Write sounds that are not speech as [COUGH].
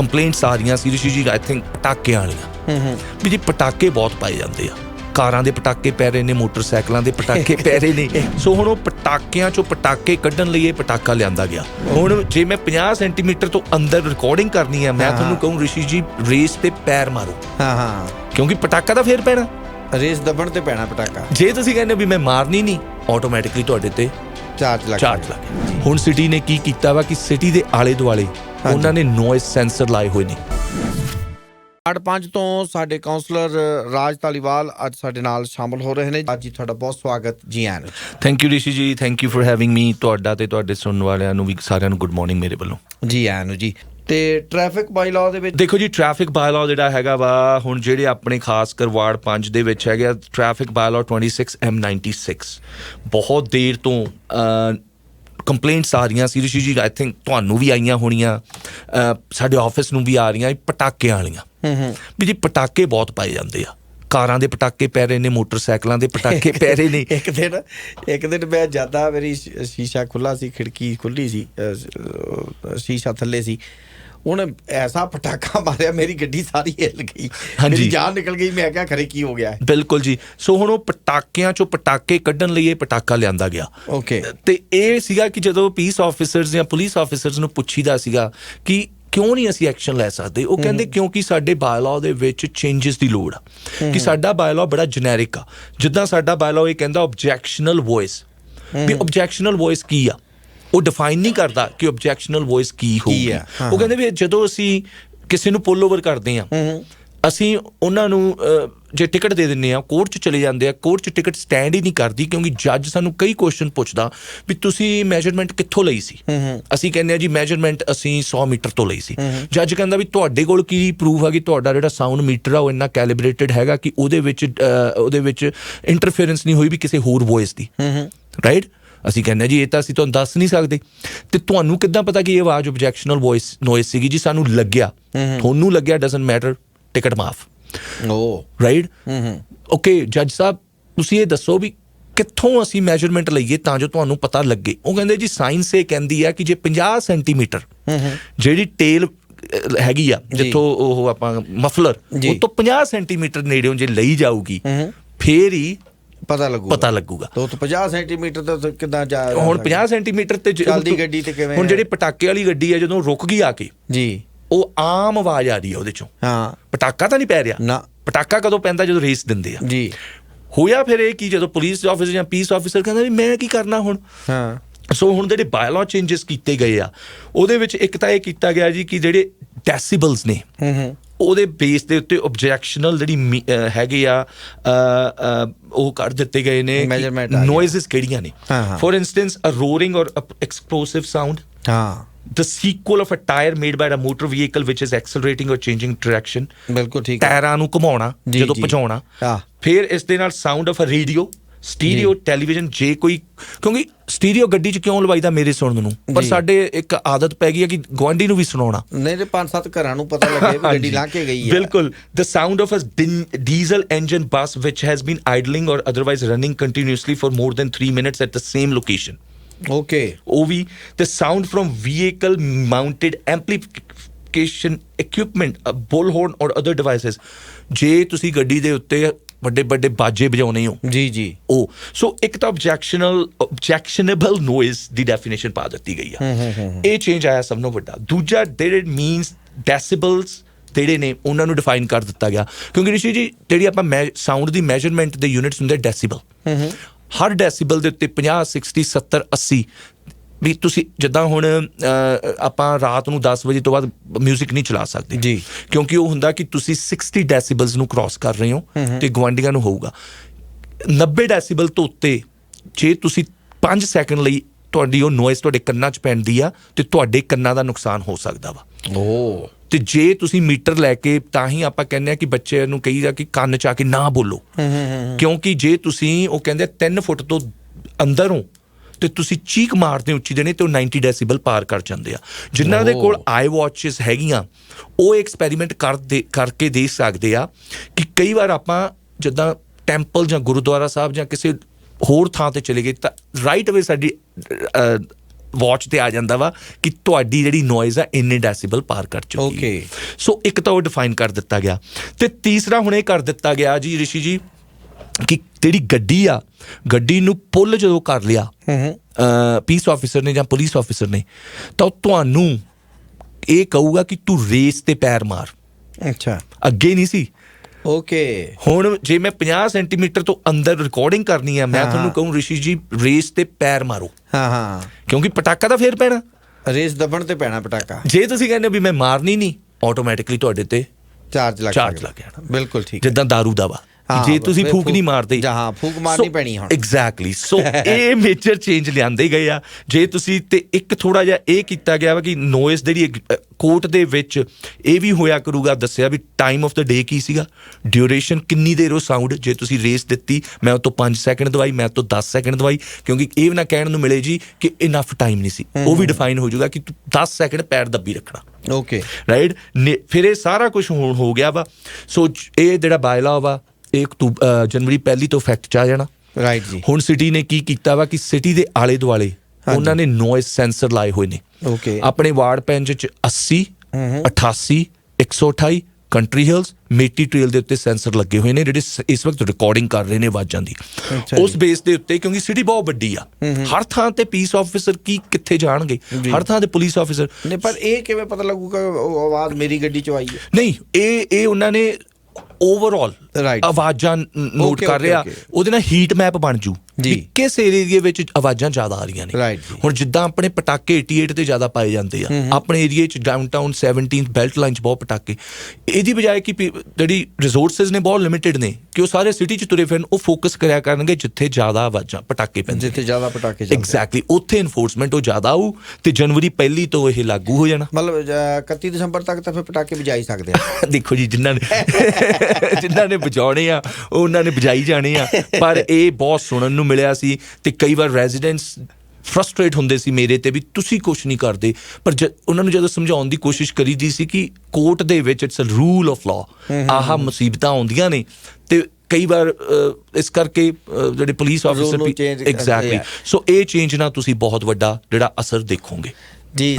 Complaints ਆ ਰਹੀਆਂ ਸੀ ਰਿਸ਼ੀ ਜੀ ਆਈ ਥਿੰਕ ਪਟਾਕੇ ਵਾਲੀਆਂ। ਹੂੰ ਹੂੰ। ਵੀ ਜੀ ਪਟਾਕੇ ਬਹੁਤ ਪਾਏ ਜਾਂਦੇ ਆ ਕਾਰਾਂ ਦੇ ਪਟਾਕੇ ਪੈ ਰਹੇ ਨੇ ਮੋਟਰਸਾਈਕਲਾਂ ਦੇ ਪਟਾਕੇ ਪੈ ਰਹੇ ਨੇ। [LAUGHS] ਸੋ ਹੁਣ ਉਹ ਪਟਾਕਿਆਂ ਚੋਂ ਪਟਾਕੇ ਕੱਢਣ ਲਈ ਇਹ ਪਟਾਕਾ ਲਿਆਂਦਾ ਗਿਆ। ਹੁਣ ਜੇ ਮੈਂ 50 ਸੈਂਟੀਮੀਟਰ ਤੋਂ ਅੰਦਰ ਰਿਕਾਰਡਿੰਗ ਕਰਨੀ ਆ ਮੈਂ ਹਾਂ। ਤੁਹਾਨੂੰ ਕਹੂੰ ਰਿਸ਼ੀ ਜੀ ਰੇਸ ਤੇ ਪੈਰ ਮਾਰੋ। ਹਾਂ ਹਾਂ। ਕਿਉਂਕਿ ਪਟਾਕਾ ਤਾਂ ਫੇਰ ਪੈਣਾ। ਰੇਸ ਦਬਣ ਤੇ ਪੈਣਾ ਪਟਾਕਾ। ਜੇ ਤੁਸੀਂ ਕਹਿੰਦੇ ਹੋ ਵੀ ਮੈਂ ਮਾਰਨੀ ਨਹੀਂ ਆਟੋਮੈਟਿਕਲੀ ਤੁਹਾਡੇ ਤੇ ਚਾਰਜ ਲੱਗ ਚਾਰਜ ਲੱਗ ਗਿਆ। ਹੁਣ ਸਿਟੀ ਨੇ ਕੀ ਕੀਤਾ ਵਾ ਕਿ ਸਿਟੀ ਦੇ ਆਲੇ ਦੁਆਲੇ ਉਹਨਾਂ ਨੇ ਨੋਇਸ ਸੈਂਸਰ ਲਾਏ ਹੋਏ ਨੇ। ਵਾਰਡ 5 ਤੋਂ ਸਾਡੇ ਕਾਉਂਸਲਰ ਰਾਜ ਧਾਲੀਵਾਲ ਅੱਜ ਸਾਡੇ ਨਾਲ ਸ਼ਾਮਲ ਹੋ ਰਹੇ ਨੇ। ਅੱਜ ਜੀ ਤੁਹਾਡਾ ਬਹੁਤ ਸਵਾਗਤ ਜੀ ਆਇਆਂ ਨੂੰ। Thank you Rishi ji. Thank you for having me ਤੁਹਾਡਾ ਤੇ ਤੁਹਾਡੇ ਸੁਣਨ ਵਾਲਿਆਂ ਨੂੰ ਵੀ ਸਾਰਿਆਂ ਨੂੰ ਗੁੱਡ ਮਾਰਨਿੰਗ ਮੇਰੇ ਵੱਲੋਂ। ਜੀ ਆਇਆਂ ਨੂੰ ਜੀ। ਤੇ ਟ੍ਰੈਫਿਕ ਬਾਈਲਾਅ ਦੇ ਵਿੱਚ ਦੇਖੋ ਜੀ ਟ੍ਰੈਫਿਕ ਬਾਇਲਾਅ ਜਿਹੜਾ ਹੈਗਾ ਵਾ ਹੁਣ ਜਿਹੜੇ ਆਪਣੇ ਖਾਸ ਕਰ ਵਾਰਡ 5 ਦੇ ਵਿੱਚ ਹੈਗਾ ਟ੍ਰੈਫਿਕ ਬਾਇਲਾਅ 26 M96 ਬਹੁਤ ਦੇਰ ਤੋਂ ਕੰਪਲੇਂਟਸ ਆ ਰਹੀਆਂ ਸੀ ਰਿਸ਼ੀ ਜੀ ਆਈ ਥਿੰਕ ਤੁਹਾਨੂੰ ਵੀ ਆਈਆਂ ਹੋਣੀਆਂ। ਸਾਡੇ ਆਫਿਸ ਨੂੰ ਵੀ ਆ ਰਹੀਆਂ ਇਹ ਪਟਾਕਿਆਂ ਵਾਲੀਆਂ। ਹੂੰ ਹੂੰ। ਵੀ ਜੀ ਪਟਾਕੇ ਬਹੁਤ ਪਾਏ ਜਾਂਦੇ ਆ। ਕਾਰਾਂ ਦੇ ਪਟਾਕੇ ਪੈ ਰਹੇ ਨੇ ਮੋਟਰਸਾਈਕਲਾਂ ਦੇ ਪਟਾਕੇ ਪੈ ਰਹੇ ਨੇ। [LAUGHS] ਇੱਕ ਦਿਨ ਇੱਕ ਦਿਨ ਮੈਂ ਜ਼ਿਆਦਾ ਮੇਰੀ ਸ਼ੀਸ਼ਾ ਖੁੱਲਾ ਸੀ ਖਿੜਕੀ ਖੁੱਲੀ ਸੀ ਸ਼ੀਸ਼ਾ ਥੱਲੇ ਸੀ। ਉਹਨੇ ਐਸਾ ਪਟਾਕਾ ਮਾਰਿਆ ਮੇਰੀ ਗੱਡੀ ਸਾਰੀ ਹਿੱਲ ਗਈ। ਮੇਰੀ ਜਾਨ ਨਿਕਲ ਗਈ ਮੈਂ ਕਿਹਾ ਖਰੇ ਕੀ ਹੋ ਗਿਆ? ਬਿਲਕੁਲ ਜੀ। ਸੋ ਹੁਣ ਉਹ ਪਟਾਕਿਆਂ ਚੋਂ ਪਟਾਕੇ ਕੱਢਣ ਲਈ ਇਹ ਪਟਾਕਾ ਲਿਆਂਦਾ ਗਿਆ। ਓਕੇ ਤੇ ਇਹ ਸੀਗਾ ਕਿ ਜਦੋਂ ਪੀਸ ਆਫੀਸਰਸ ਜਾਂ ਪੁਲਿਸ ਆਫੀਸਰਸ ਨੂੰ ਪੁੱਛੀਦਾ ਸੀਗਾ ਕਿ ਕਿਉਂ ਨਹੀਂ ਅਸੀਂ ਐਕਸ਼ਨ ਲੈ ਸਕਦੇ ਉਹ ਕਹਿੰਦੇ ਕਿਉਂਕਿ ਸਾਡੇ ਬਾਇਲਾਅ ਦੇ ਵਿੱਚ ਚੇਂਜਸ ਦੀ ਲੋੜ ਆ। ਕਿ ਸਾਡਾ ਬਾਇਲਾਅ ਬੜਾ ਜੈਨਰਿਕ ਆ। ਜਿੱਦਾਂ ਸਾਡਾ ਬਾਇਲਾਅ ਇਹ ਕਹਿੰਦਾ ਆਬਜੈਕਸ਼ਨਲ ਵੌਇਸ ਵੀ ਆਬਜੈਕਸ਼ਨਲ ਵੌਇਸ ਕੀ ਆ? ਉਹ ਡਿਫਾਈਨ ਨਹੀਂ ਕਰਦਾ ਕਿ ਆਬਜੈਕਸ਼ਨਲ ਵੌਇਸ ਕੀ ਹੋਊਗੀ। ਉਹ ਕਹਿੰਦੇ ਵੀ ਜਦੋਂ ਅਸੀਂ ਕਿਸੇ ਨੂੰ ਪੁੱਲ ਓਵਰ ਕਰਦੇ ਆ ਅਸੀਂ ਉਹਨਾਂ ਨੂੰ ਜੇ ਟਿਕਟ ਦੇ ਦਿੰਨੇ ਆ ਕੋਰਟ 'ਚ ਚਲੇ ਜਾਂਦੇ ਆ ਕੋਰਟ 'ਚ ਟਿਕਟ ਸਟੈਂਡ ਹੀ ਨਹੀਂ ਕਰਦੀ ਕਿਉਂਕਿ ਜੱਜ ਸਾਨੂੰ ਕਈ ਕੁਐਸਚਨ ਪੁੱਛਦਾ ਵੀ ਤੁਸੀਂ ਮੈਜਰਮੈਂਟ ਕਿੱਥੋਂ ਲਈ ਸੀ? ਅਸੀਂ ਕਹਿੰਦੇ ਆ ਜੀ ਮੈਜਰਮੈਂਟ ਅਸੀਂ 100 ਮੀਟਰ ਤੋਂ ਲਈ ਸੀ। ਜੱਜ ਕਹਿੰਦਾ ਵੀ ਤੁਹਾਡੇ ਕੋਲ ਕੀ ਪ੍ਰੂਫ ਆ ਕਿ ਤੁਹਾਡਾ ਜਿਹੜਾ ਸਾਊਂਡ ਮੀਟਰ ਆ ਉਹ ਇੰਨਾ ਕੈਲੀਬ੍ਰੇਟਡ ਹੈਗਾ ਕਿ ਉਹਦੇ ਵਿੱਚ ਉਹਦੇ ਵਿੱਚ ਇੰਟਰਫੇਰੈਂਸ ਨਹੀਂ ਹੋਈ ਵੀ ਕਿਸੇ ਹੋਰ ਵੌਇਸ ਦੀ। ਰਾਈਟ ਅਸੀਂ ਕਹਿੰਦੇ ਜੀ ਇਹ ਤਾਂ ਅਸੀਂ ਤੁਹਾਨੂੰ ਦੱਸ ਨਹੀਂ ਸਕਦੇ। ਤੇ ਤੁਹਾਨੂੰ ਕਿੱਦਾਂ ਪਤਾ ਕਿ ਇਹ ਆਵਾਜ਼ ਆਬਜੈਕਸ਼ਨਲ ਵੌਇਸ ਨੋਇਸ ਸੀਗੀ ਜੀ? ਸਾਨੂੰ ਲੱਗਿਆ। ਤੁਹਾਨੂੰ ਲੱਗਿਆ ਡਸਨਟ ਮੈਟਰ ਟਿਕਟ ਮਾਫ। ਓ। ਰਾਈਟ ਓਕੇ ਜੱਜ ਸਾਹਿਬ ਤੁਸੀਂ ਇਹ ਦੱਸੋ ਵੀ ਕਿੱਥੋਂ ਅਸੀਂ ਮੈਜਰਮੈਂਟ ਲਈਏ ਤਾਂ ਜੋ ਤੁਹਾਨੂੰ ਪਤਾ ਲੱਗੇ। ਉਹ ਕਹਿੰਦੇ ਜੀ ਸਾਇੰਸ ਇਹ ਕਹਿੰਦੀ ਆ ਕਿ ਜੇ 50 ਸੈਂਟੀਮੀਟਰ ਜਿਹੜੀ ਟੇਲ ਹੈਗੀ ਆ ਜਿੱਥੋਂ ਉਹ ਆਪਾਂ ਮਫਲਰ। ਉਹ ਤੋਂ 50 ਸੈਂਟੀਮੀਟਰ ਨੇੜਿਓਂ ਜੇ ਲਈ ਜਾਊਗੀ ਫੇਰ ਹੀ ਪਤਾ ਲੱਗੂ ਪਤਾ ਲੱਗੂਗਾ। ਤੋ 50 ਸੈਂਟੀਮੀਟਰ ਤੋਂ ਕਿਦਾਂ ਜਾ ਹੁਣ 50 ਸੈਂਟੀਮੀਟਰ ਤੇ ਚੱਲਦੀ ਗੱਡੀ ਤੇ ਕਿਵੇਂ ਹੁਣ? ਜਿਹੜੇ ਪਟਾਕੇ ਵਾਲੀ ਗੱਡੀ ਹੈ ਜਦੋਂ ਰੁਕ ਗਈ ਆ ਕੇ ਜੀ। ਉਹ ਆਮ ਆਵਾਜ਼ ਆ ਰਹੀ ਹੈ ਉਹਦੇ ਚੋਂ। ਹਾਂ। ਪਟਾਕਾ ਤਾਂ ਨਹੀਂ ਪੈ ਰਿਹਾ। ਨਾ। ਪਟਾਕਾ ਕਦੋਂ ਪੈਂਦਾ ਜਦੋਂ ਰੇਸ ਦਿੰਦੇ ਆ? ਜੀ। ਹੋਇਆ ਫਿਰ ਇਹ ਕੀ ਜਦੋਂ ਪੁਲਿਸ ਆਫੀਸਰ ਜਾਂ ਪੀਸ ਆਫੀਸਰ ਕਹਿੰਦਾ ਵੀ ਮੈਂ ਕੀ ਕਰਨਾ ਹੁਣ? ਹਾਂ। ਸੋ ਹੁਣ ਜਿਹੜੇ ਬਾਇਲੋ ਚੇਂਜਸ ਕੀਤੇ ਗਏ ਆ ਉਹਦੇ ਵਿੱਚ ਇੱਕ ਤਾਂ ਇਹ ਕੀਤਾ ਗਿਆ ਜੀ ਕਿ ਜਿਹੜੇ ਡੈਸੀਬਲਸ ਨੇ ਹੂੰ ਹੂੰ। ਉਹਦੇ ਬੇਸ ਦੇ ਉੱਤੇ ਆਬਜੈਕਸ਼ਨਲ ਜਿਹੜੀ ਹੈਗੇ ਆ ਉਹ ਕਰ ਦਿੱਤੇ ਗਏ ਨੇ। ਨੋਇਜ਼ਸ ਕਿਹੜੀਆਂ ਨੇ। Four instance a roaring or explosive sound ਹਾਂ the sequel of a tire made by a motor vehicle which is accelerating or changing direction ਬਿਲਕੁਲ ਠੀਕ ਹੈ ਟਾਇਰਾਂ ਨੂੰ ਘੁਮਾਉਣਾ ਜਦੋਂ। ਭਜਾਉਣਾ ਹਾਂ। ਫਿਰ ਇਸ ਦੇ ਨਾਲ sound of a radio stereo television ਜੇ ਕੋਈ ਕਿਉਂਕਿ ਸਟੀਰੀਓ ਗੱਡੀ 'ਚ ਕਿਉਂ ਲਵਾਈਦਾ ਮੇਰੇ ਸੁਣਨ ਨੂੰ ਪਰ। ਸਾਡੇ ਇੱਕ ਆਦਤ ਪੈ ਗਈ ਹੈ ਕਿ ਗਵਾਂਢੀ ਨੂੰ ਵੀ ਸੁਣਾਉਣਾ ਨਹੀਂ ਤੇ ਪੰਜ ਸੱਤ ਘਰਾਂ ਨੂੰ ਪਤਾ ਲੱਗੇ ਵੀ ਗੱਡੀ ਲੰਘ ਕੇ ਗਈ ਹੈ ਬਿਲਕੁਲ the sound of a din- diesel engine bus which has been idling or otherwise running continuously for more than 3 minutes at the same location okay ਉਹ ਵੀ the sound from vehicle mounted amplification equipment a bullhorn or other devices ਜੇ ਤੁਸੀਂ ਗੱਡੀ ਦੇ ਉੱਤੇ ਵੱਡੇ ਵੱਡੇ ਬਾਜੇ ਵਜਾਉਣੇ ਹੋ। ਜੀ ਜੀ। ਉਹ ਸੋ ਇੱਕ ਤਾਂ ਆਬਜੈਕਸ਼ਨਲ ਆਬਜੈਕਸ਼ਨੇਬਲ ਨੋਇਜ਼ ਦੀ ਡੈਫੀਨੇਸ਼ਨ ਪਾ ਦਿੱਤੀ ਗਈ ਆ। ਇਹ ਚੇਂਜ ਆਇਆ ਸਭ ਤੋਂ ਵੱਡਾ। ਦੂਜਾ ਦੇਰ ਇਟ ਮੀਨਸ ਡੈਸੀਬਲਸ ਜਿਹੜੇ ਨੇ ਉਹਨਾਂ ਨੂੰ ਡਿਫਾਈਨ ਕਰ ਦਿੱਤਾ ਗਿਆ। ਕਿਉਂਕਿ ਰਿਸ਼ੀ ਜੀ ਜਿਹੜੀ ਆਪਾਂ ਸਾਊਂਡ ਦੀ ਮੈਜਰਮੈਂਟ ਦੇ ਯੂਨਿਟਸ ਹੁੰਦੇ ਡੈਸੀਬਲ ਹਰ ਡੈਸੀਬਲ ਦੇ ਉੱਤੇ 50 60 70 80 ਵੀ ਤੁਸੀਂ ਜਿੱਦਾਂ ਹੁਣ ਆਪਾਂ ਰਾਤ ਨੂੰ 10 ਵਜੇ ਤੋਂ ਬਾਅਦ 뮤직 ਨਹੀਂ ਚਲਾ ਸਕਦੇ। ਜੀ। ਕਿਉਂਕਿ ਉਹ ਹੁੰਦਾ ਕਿ ਤੁਸੀਂ 60 ਡੈਸੀਬਲਸ ਨੂੰ ਕ੍ਰਾਸ ਕਰ ਰਹੇ ਹੋ ਤੇ ਗਵਾਂਡੀਆਂ ਨੂੰ ਹੋਊਗਾ। 90 ਡੈਸੀਬਲ ਤੋਂ ਉੱਤੇ ਜੇ ਤੁਸੀਂ 5 ਸੈਕਿੰਡ ਲਈ ਤੁਹਾਡੀ ਉਹ ਨੋਇਸ ਤੁਹਾਡੇ ਕੰਨਾਂ 'ਚ ਪੈਂਦੀ ਆ ਤੇ ਤੁਹਾਡੇ ਕੰਨਾਂ ਦਾ ਨੁਕਸਾਨ ਹੋ ਸਕਦਾ ਵਾ। ਓ। ਤੇ ਜੇ ਤੁਸੀਂ ਮੀਟਰ ਲੈ ਕੇ ਤਾਂ ਹੀ ਆਪਾਂ ਕਹਿੰਦੇ ਆ ਕਿ ਬੱਚੇ ਨੂੰ ਕਹੀਦਾ ਕਿ ਕੰਨ 'ਚ ਆ ਕੇ ਨਾ ਬੋਲੋ। ਕਿਉਂਕਿ ਜੇ ਤੁਸੀਂ ਉਹ ਕਹਿੰਦੇ 3 ਫੁੱਟ ਤੋਂ ਅੰਦਰ ਹੋ ਤੇ ਤੁਸੀਂ ਚੀਕ ਮਾਰਦੇ ਉੱਚੀ ਦੇਣੇ ਤੇ ਉਹ 90 ਡੈਸੀਬਲ ਪਾਰ ਕਰ ਜਾਂਦੇ ਆ। ਜਿਨ੍ਹਾਂ ਦੇ ਕੋਲ ਆਈ ਵਾਚਸ ਹੈਗੀਆਂ ਉਹ ਐਕਸਪੈਰੀਮੈਂਟ ਕਰਦੇ ਕਰਕੇ ਦੇਖ ਸਕਦੇ ਆ ਕਿ ਕਈ ਵਾਰ ਆਪਾਂ ਜਿੱਦਾਂ ਟੈਂਪਲ ਜਾਂ ਗੁਰਦੁਆਰਾ ਸਾਹਿਬ ਜਾਂ ਕਿਸੇ ਹੋਰ ਥਾਂ ਤੇ ਚਲੇ ਗਏ ਤਾਂ ਰਾਈਟ ਅਵੇ ਸਾਡੀ ਵਾਚ ਤੇ ਆ ਜਾਂਦਾ ਵਾ ਕਿ ਤੁਹਾਡੀ ਜਿਹੜੀ ਨੋਇਜ਼ ਆ ਇੰਨੇ ਡੈਸੀਬਲ ਪਾਰ ਕਰ ਚੁੱਕੀ ਹੈ। Okay. ਸੋ ਇੱਕ ਤਾਂ ਉਹ ਡਿਫਾਈਨ ਕਰ ਦਿੱਤਾ ਗਿਆ ਤੇ ਤੀਸਰਾ ਹੁਣ ਇਹ ਕਰ ਦਿੱਤਾ ਗਿਆ ਜੀ ਰਿਸ਼ੀ ਜੀ ਕਿ ਜਿਹੜੀ ਗੱਡੀ ਆ ਗੱਡੀ ਨੂੰ ਪੁੱਲ ਜਦੋਂ ਕਰ ਲਿਆ ਪੀਸ ਆਫੀਸਰ ਨੇ ਜਾਂ ਪੁਲਿਸ ਆਫੀਸਰ ਨੇ ਤਾਂ ਤੁਹਾਨੂੰ ਇਹ ਕਹੂਗਾ ਕਿ ਤੂੰ ਰੇਸ ਤੇ ਪੈਰ ਮਾਰ। ਅੱਛਾ। ਅੱਗੇ ਨਹੀਂ ਸੀ। ਓਕੇ ਹੁਣ ਜੇ ਮੈਂ 50 ਸੈਂਟੀਮੀਟਰ ਤੋਂ ਅੰਦਰ ਰਿਕਾਰਡਿੰਗ ਕਰਨੀ ਆ ਮੈਂ ਤੁਹਾਨੂੰ। ਕਹੂੰ ਰਿਸ਼ੀ ਜੀ ਰੇਸ ਤੇ ਪੈਰ ਮਾਰੋ। ਹਾਂ ਹਾਂ। ਕਿਉਂਕਿ ਪਟਾਕਾ ਤਾਂ ਫੇਰ ਪੈਣਾ। ਰੇਸ ਦਬਣ ਤੇ ਪੈਣਾ ਪਟਾਕਾ। ਜੇ ਤੁਸੀਂ ਕਹਿੰਦੇ ਵੀ ਮੈਂ ਮਾਰਨੀ ਨਹੀਂ ਆਟੋਮੈਟਿਕਲੀ ਤੁਹਾਡੇ ਤੇ ਚਾਰਜ ਲੱਗ ਚਾਰਜ ਸਕਦਾ। ਲੱਗ ਜਾਣਾ। ਬਿਲਕੁਲ ਠੀਕ ਜਿੱਦਾਂ दारू ਦਾ ਵਾ ਜੇ ਤੁਸੀਂ ਫੂਕ ਨਹੀਂ ਮਾਰਦੇ ਹਾਂ, ਫੂਕ ਮਾਰਨੀ ਪੈਣੀ ਹੁਣ। ਐਗਜ਼ੈਕਟਲੀ ਸੋ [LAUGHS] ਇਹ ਮੇਜਰ ਚੇਂਜ ਲਿਆਂਦੇ ਗਏ ਆ। ਜੇ ਤੁਸੀਂ ਤੇ ਇੱਕ ਥੋੜਾ ਜਿਹਾ ਇਹ ਕੀਤਾ ਗਿਆ ਵਾ ਕਿ ਨੋਇਸ ਜਿਹੜੀ ਕੋਰਟ ਦੇ ਵਿੱਚ ਇਹ ਵੀ ਹੋਇਆ ਕਰੂਗਾ ਦੱਸਿਆ ਵੀ ਟਾਈਮ ਆਫ ਦਾ ਡੇ ਕੀ ਸੀਗਾ? ਡਿਊਰੇਸ਼ਨ ਕਿੰਨੀ ਦੇਰ ਉਹ ਸਾਊਂਡ ਜੇ ਤੁਸੀਂ ਰੇਸ ਦਿੱਤੀ ਮੈਂ ਉਹ ਤੋਂ 5 ਸੈਕਿੰਡ ਦਵਾਈ ਮੈਂ ਤੋਂ 10 ਸੈਕਿੰਡ ਦਵਾਈ ਕਿਉਂਕਿ ਇਹ ਵੀ ਨਾ ਕਹਿਣ ਨੂੰ ਮਿਲੇ ਜੀ ਕਿ ਇਨਫ ਟਾਈਮ ਨਹੀਂ ਸੀ। ਉਹ ਵੀ ਡਿਫਾਈਨ ਹੋ ਜਾਊਗਾ ਕਿ ਤੂੰ 10 ਸੈਕਿੰਡ ਪੈਰ ਦੱਬੀ ਰੱਖਣਾ। ਓਕੇ ਰਾਈਟ ਫਿਰ ਇਹ ਸਾਰਾ ਕੁਝ ਹੁਣ ਹੋ ਗਿਆ ਵਾ। ਸੋ ਇਹ ਜਿਹੜਾ ਬਾਇਲਾ ਵਾ ਇਹ ਅਕਤੂਬ- ਅ, ਜਨਵਰੀ ਪਹਿਲੀ ਤੋਂ ਇਫੈਕਟ ਚ ਆ ਜਾਣਾ। ਰਾਈਟ ਜੀ। ਹੁਣ ਸਿਟੀ ਨੇ ਕੀ ਕੀਤਾ ਵਾ ਕਿ ਸਿਟੀ ਦੇ ਆਲੇ ਦੁਆਲੇ ਉਹਨਾਂ ਨੇ ਨੋਇਸ ਸੈਂਸਰ ਲਾਏ ਹੋਏ ਨੇ। ਓਕੇ ਆਪਣੇ ਵਾਰਡ ਪੈਂਚ ਚ 80 88 128 ਕੰਟਰੀ ਹਿਲਸ ਮੇਟੀ ਟ੍ਰੇਲ ਦੇ ਉੱਤੇ ਸੈਂਸਰ ਲੱਗੇ ਹੋਏ ਨੇ ਜਿਹੜੇ ਇਸ ਵਕਤ ਰਿਕਾਰਡਿੰਗ ਕਰ ਰਹੇ ਨੇ ਆਵਾਜ਼ਾਂ ਦੀ। ਉਸ ਬੇਸ ਦੇ ਉੱਤੇ ਕਿਉਂਕਿ ਸਿਟੀ ਬਹੁਤ ਵੱਡੀ ਆ। ਹਰ ਥਾਂ ਤੇ ਪੀਸ ਆਫੀਸਰ ਕੀ ਕਿੱਥੇ ਜਾਣਗੇ। ਹਰ ਥਾਂ ਤੇ ਪੁਲਿਸ ਆਫੀਸਰ ਨੇ ਪਰ ਇਹ ਕਿਵੇਂ ਪਤਾ ਲੱਗੂਗਾ ਆਵਾਜ਼ ਮੇਰੀ ਗੱਡੀ ਚੋਂ ਆਈ ਹੈ? ਨਹੀਂ ਇਹ ਇਹ ਉਹਨਾਂ ਨੇ ਓਵਰਆਲ. ਆਵਾਜ਼ਾਂ ਨੋਟ ਕਰ ਰਿਹਾ. ਉਹਦੇ ਨਾਲ ਹੀਟ ਮੈਪ ਬਣ ਜੀ। ਵੀ ਕਿਸ ਏਰੀਏ ਵਿੱਚ ਆਵਾਜ਼ਾਂ ਜ਼ਿਆਦਾ ਆ ਰਹੀਆਂ ਨੇ। ਹੁਣ ਜਿੱਦਾਂ ਆਪਣੇ ਪਟਾਕੇ 88 ਤੇ ਜ਼ਿਆਦਾ ਪਾਏ ਜਾਂਦੇ ਆ ਆਪਣੇ ਏਰੀਏ 'ਚ ਡਾਊਨਟਾਊਨ 17th ਬੈਲਟ ਲਾਈਨ 'ਚ ਬਹੁਤ ਪਟਾਕੇ। ਇਹਦੀ ਬਜਾਏ ਕਿ ਜਿਹੜੀ ਰਿਸੋਰਸਸ ਨੇ ਬਹੁਤ ਲਿਮਿਟਿਡ ਨੇ ਕਿ ਉਹ ਸਾਰੇ ਸਿਟੀ 'ਚ ਤੁਰੇ ਫਿਰਨ ਉਹ ਫੋਕਸ ਕਰਿਆ ਕਰਨਗੇ ਜਿੱਥੇ ਜ਼ਿਆਦਾ ਆਵਾਜ਼ਾਂ ਪਟਾਕੇ ਪੈਂਦੇ ਜਿੱਥੇ ਜ਼ਿਆਦਾ ਪਟਾਕੇ ਚੱਲਦੇ ਐਗਜ਼ੈਕਟਲੀ ਉੱਥੇ ਇਨਫੋਰਸਮੈਂਟ ਉਹ ਜ਼ਿਆਦਾ ਆਊ ਤੇ ਜਨਵਰੀ ਪਹਿਲੀ ਤੋਂ ਇਹ ਲਾਗੂ ਹੋ ਜਾਣਾ। ਮਤਲਬ ਜ- 31 ਦਸੰਬਰ ਤੱਕ ਤਾਂ ਫਿਰ ਪਟਾਕੇ ਵਜਾਈ ਸਕਦੇ ਆ। [LAUGHS] ਦੇਖੋ ਜੀ ਜਿਨ੍ਹਾਂ ਨੇ [LAUGHS] ਜਿਨ੍ਹਾਂ ਨੇ ਵਜਾਉਣੇ ਆ ਉਹ ਉਹਨਾਂ ਨੇ ਵਜਾਈ ਜਾਣੇ ਆ। ਪਰ ਇਹ ਬਹੁਤ ਸੁਣਨ ਨੂੰ ਮਿਲਿਆ ਸੀ ਤੇ ਕਈ ਵਾਰ ਰੈਜ਼ੀਡੈਂਟਸ ਫਰਸਟ੍ਰੇਟ ਹੁੰਦੇ ਸੀ ਮੇਰੇ ਤੇ ਵੀ ਤੁਸੀਂ ਕੁਝ ਨਹੀਂ ਕਰਦੇ। ਪਰ ਉਹਨਾਂ ਨੂੰ ਜਦੋਂ ਸਮਝਾਉਣ ਦੀ ਕੋਸ਼ਿਸ਼ ਕਰੀਦੀ ਸੀ ਕਿ ਕੋਰਟ ਦੇ ਵਿੱਚ it's a rule of law ਆਹ ਮੁਸੀਬਤਾਂ ਆਉਂਦੀਆਂ ਨੇ ਤੇ ਕਈ ਵਾਰ ਇਸ ਕਰਕੇ ਜਿਹੜੇ ਪੁਲਿਸ ਆਫੀਸਰ ਵੀ ਐਗਜ਼ੈਕਟਲੀ। ਸੋ ਇਹ ਚੇਂਜ ਨਾਲ ਤੁਸੀਂ ਬਹੁਤ ਵੱਡਾ ਜਿਹੜਾ ਅਸਰ ਦੇਖੋਗੇ। ਜੀ।